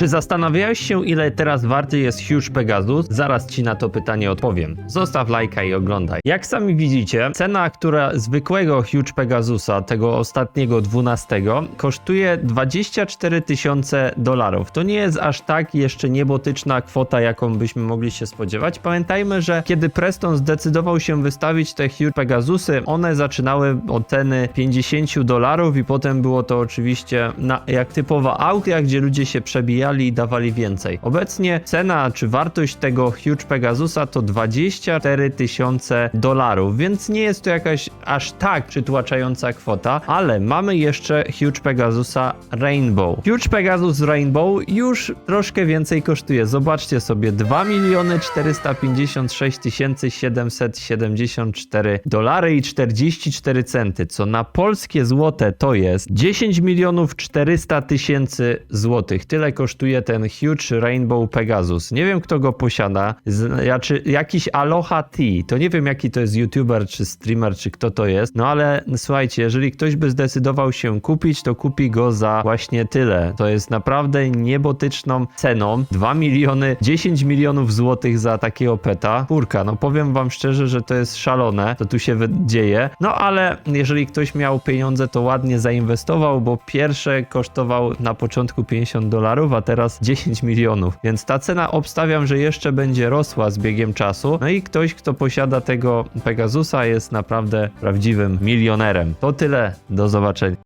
Czy zastanawiałeś się, ile teraz warty jest Huge Pegasus? Zaraz ci na to pytanie odpowiem. Zostaw lajka i oglądaj. Jak sami widzicie, cena, która zwykłego Huge Pegasusa, tego ostatniego 12, kosztuje 24 tysiące dolarów. To nie jest aż tak jeszcze niebotyczna kwota, jaką byśmy mogli się spodziewać. Pamiętajmy, że kiedy Preston zdecydował się wystawić te Huge Pegasusy, one zaczynały od ceny 50 dolarów i potem było to oczywiście na, jak typowa aukcja, gdzie ludzie się przebijali i dawali więcej. Obecnie cena czy wartość tego Huge Pegasusa to 24 tysiące dolarów, więc nie jest to jakaś aż tak przytłaczająca kwota, ale mamy jeszcze Huge Pegasusa Rainbow. Huge Pegasus Rainbow już troszkę więcej kosztuje. Zobaczcie sobie 2 miliony 456 774 dolary i 44 centy, co na polskie złote to jest 10 milionów 400 tysięcy złotych. Tyle kosztuje ten Huge Rainbow Pegasus. Nie wiem kto go posiada. Z, ja, czy jakiś Aloha T. To nie wiem jaki to jest youtuber czy streamer czy kto to jest. No ale słuchajcie, jeżeli ktoś by zdecydował się kupić, to kupi go za właśnie tyle. To jest naprawdę niebotyczną ceną. 2 miliony, 10 milionów złotych za takiego peta. Kurka, no powiem wam szczerze, że to jest szalone, to tu się dzieje. No ale jeżeli ktoś miał pieniądze, to ładnie zainwestował, bo pierwsze kosztował na początku 50 dolarów, teraz 10 milionów. Więc ta cena obstawiam, że jeszcze będzie rosła z biegiem czasu. No i ktoś, kto posiada tego Pegasusa jest naprawdę prawdziwym milionerem. To tyle, do zobaczenia.